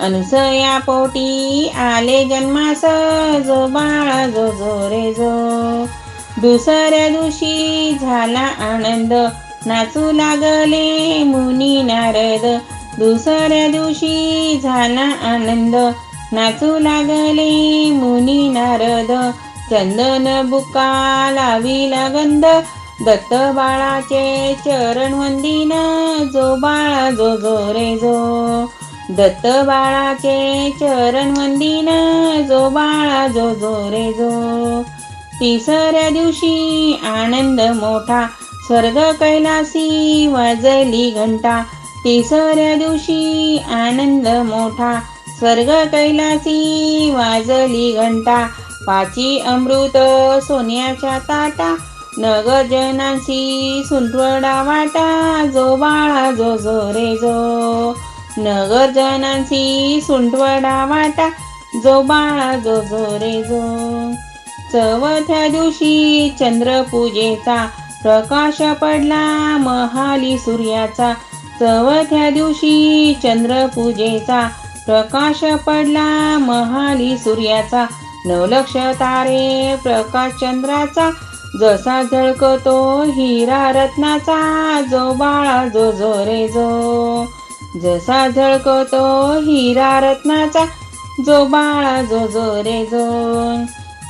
अनुसया पोटी आले जन्मास जो बाळा जो जो रे जो दुसऱ्या दिवशी झाला आनंद. नाचू लागले मुनी नारद दुसऱ्या दिवशी झाला आनंद. नाचू लागले मुनी नारद चंदन बुका लाविला गंध. दत्त बाळाचे चरण वंदिन जो बाळा जो जो रे जो दत्त बाळाचे चरण वंदिन जो बाळा जो जो रे जो. तिसऱ्या दिवशी आनंद मोठा स्वर्ग कैलासी वाजली घंटा. तिसऱ्या दिवशी आनंद मोठा स्वर्ग कैलासी वाजली घंटा. पाची अमृत सोन्याच्या ताटा नगजनांशी सुंटवडा वाटा. जो बाळा जो जो रे जो. नगरजनांची सुंटवडा वाटा जो बाळा जो जो रे जो. चवथ्या दिवशी चंद्रपूजेचा प्रकाश पडला महाली सूर्याचा. चवथ्या दिवशी चंद्रपूजेचा प्रकाश पडला महाली सूर्याचा. नवलक्ष तारे प्रकाश चंद्राचा जसा झळकतो हिरा रत्नाचा. जो बाळा जो जो रे जो. जसा झळकतो हिरा रत्नाचा जो बाळा जो जो रे जो.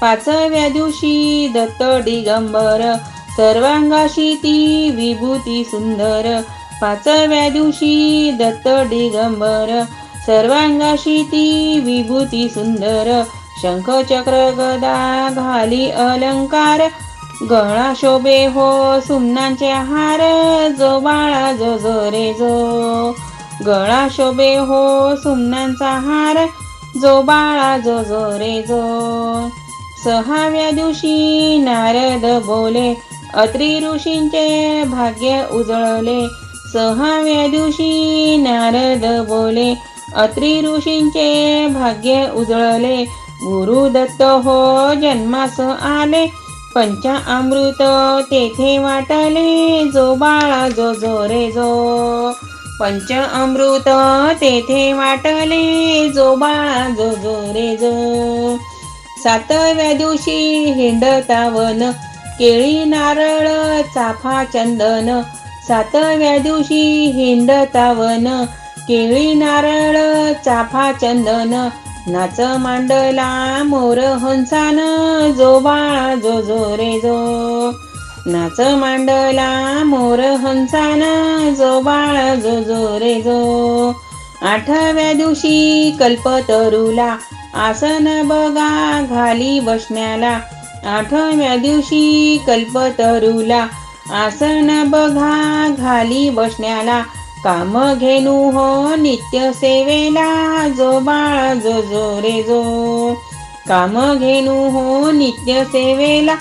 पाचव्या दिवशी दत्त दिगंबर सर्वांगाशी ती विभूती सुंदर. पाचव्या दिवशी दत्त दिगंबर सर्वांगाशी ती विभूती सुंदर. शंख चक्र गदा घाली अलंकार गळा शोभे हो सुमनांचे हार. जो बाळा जो जो रे जो. गळा शोभे हो सुमनांचा हार जो बाळा जो जो रे जो. सहाव्या दिवशी नारद बोले अत्रि ऋषींचे भाग्य उजळले. सहाव्या दिवशी नारद बोले अत्रि ऋषींचे भाग्य उजळले. गुरुदत्त हो जन्मास आले पंचा अमृत तेथे वाटले जो बाळा जो जो रे जो. पंच अमृत तेथे वाटले जो बाळा जो जो रे जो. सातव्या दिवशी हिंडतावन केळी नारळ चाफा चंदन. सातव्या दिवशी हिंडतावन केळी नारळ चाफा चंदन. नाच मांडला मोर हंसान जो बाळा जो जो रे जो. नाच मांडला मोर हंसान जो बाळ जो जो रे जो. आठव्या दिवशी कल्पतरूला आसन बघा घाली बसण्याला. आठव्या दिवशी कल्पतरूला आसन बघा घाली बसण्याला. काम घेणू हो नित्य सेवेला जो बाळ जो जो रे जो. काम घेणू हो नित्य सेवेला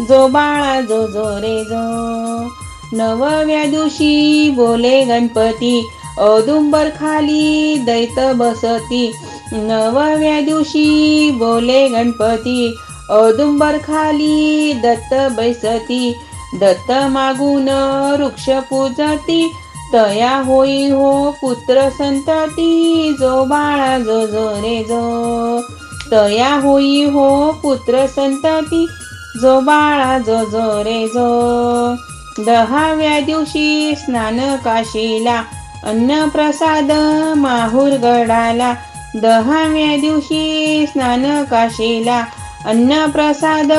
जो बाळा जो जो रे जो. नवव्या दिवशी बोले गणपती औदुंबर खाली दैत बसती. नवव्या दिवशी बोले गणपती औदुंबर खाली दत्त बैसती. दत्त मागून वृक्ष पूजती. तया होई हो पुत्र संतती. जो बाळा जो जो रे जो. तया होई हो पुत्र संतती. जो बाळा जो जो रे जो. दहाव्या दिवशी स्नान काशीला अन्न प्रसाद माहूर गडाला. दहाव्या दिवशी स्नान काशीला अन्न प्रसाद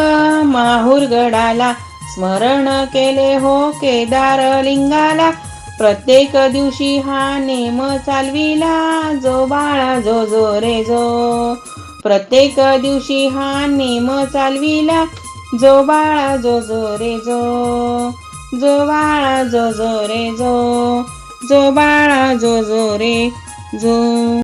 माहूर गडाला. स्मरण केले हो केदार लिंगाला. प्रत्येक दिवशी हा नेम चालविला जो बाळा जो जो रे जो. प्रत्येक दिवशी हा नेम चालविला जो बाळा जो जो रे जो. जो बाळा जो जो रे जो. जो बाळा जो जो रे जो.